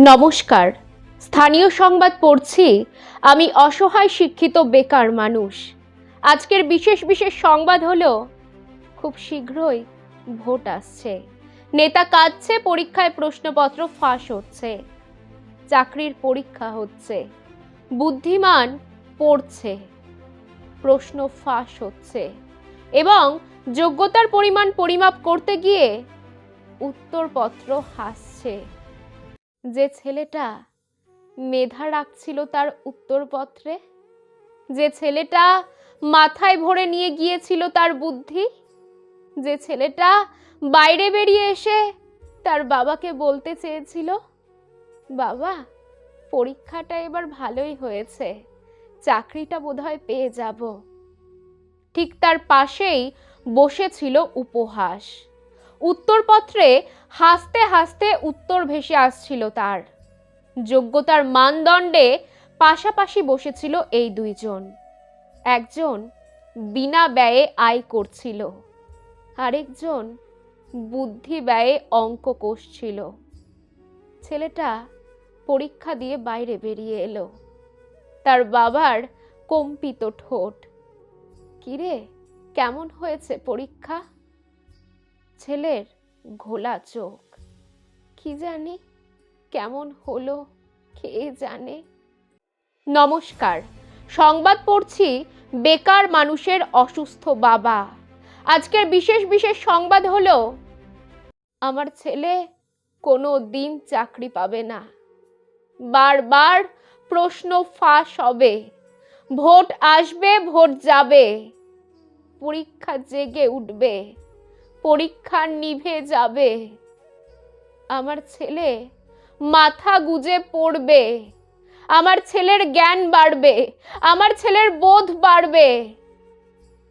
নমস্কার। স্থানীয় সংবাদ পড়ছি, আমি অসহায় শিক্ষিত বেকার মানুষ। আজকের বিশেষ বিশেষ সংবাদ হলো, খুব শীঘ্রই ভোট আসছে। নেতা কাঁদছে, পরীক্ষায় প্রশ্নপত্র ফাঁস হচ্ছে। চাকরির পরীক্ষা হচ্ছে। বুদ্ধিমান পড়ছে। প্রশ্ন ফাঁস হচ্ছে। এবং যোগ্যতার পরিমাণ পরিমাপ করতে গিয়ে উত্তরপত্র হাসছে। যে ছেলেটা মেধা রাখছিল তার উত্তরপত্রে? যে ছেলেটা মাথায় ভরে নিয়ে গিয়েছিল তার বুদ্ধি? যে ছেলেটা বাইরে বেরিয়ে এসে তার বাবাকে বলতে চেয়েছিল? বাবা, পরীক্ষাটা এবার ভালোই হয়েছে। চাকরিটা বোধহয় পেয়ে যাব। ঠিক তার পাশেই বসেছিল উপহাস। উত্তরপত্রে হাসতে হাসতে উত্তর ভেসে আসছিল তার। যোগ্যতার মানদণ্ডে পাশাপাশি বসেছিল এই দুইজন। একজন বিনা ব্যয়ে আয় করছিল, আরেকজন বুদ্ধি ব্যয়ে অঙ্ক কষছিল। ছেলেটা পরীক্ষা দিয়ে বাইরে বেরিয়ে এলো। তার বাবার কম্পিত ঠোঁট। কিরে, কেমন হয়েছে পরীক্ষা? ছেলের ঘোলা চোখ। কি জানি কেমন হলো, কে জানে। নমস্কার, সংবাদ পড়ছি বেকার মানুষের অসুস্থ বাবা। আজকের বিশেষ বিশেষ সংবাদ হলো, আমার ছেলে কোনো দিন চাকরি পাবে না। বারবার প্রশ্ন ফাঁস হবে। ভোট আসবে, ভোট যাবে। পরীক্ষা জেগে উঠবে। পরীক্ষা নিভে যাবে। আমার ছেলে মাথা গুজে পড়বে। আমার ছেলের জ্ঞান বাড়বে। আমার ছেলের বোধ বাড়বে।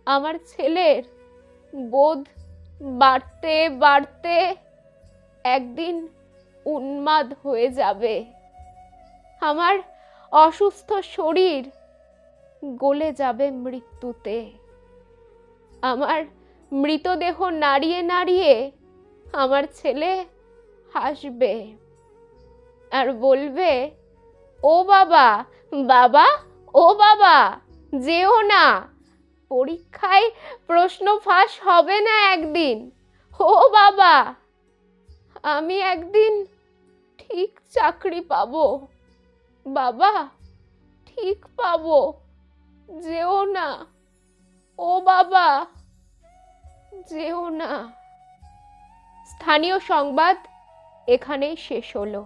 আমার ছেলের বোধ বাড়তে বাড়তে একদিন উন্মাদ হয়ে যাবে। আমার অসুস্থ শরীর গলে যাবে মৃত্যুতে। আমার মৃতদেহ নাড়িয়ে নাড়িয়ে আমার ছেলে হাসবে আর বলবে, ও বাবা বাবা, ও বাবা, যেও না। পরীক্ষায় প্রশ্ন ফাঁস হবে না একদিন। ও বাবা, আমি একদিন ঠিক চাকরি পাবো। বাবা, ঠিক পাবো। যেও না। ও বাবা যেও না। স্থানীয় সংবাদ এখানেই শেষ হলো।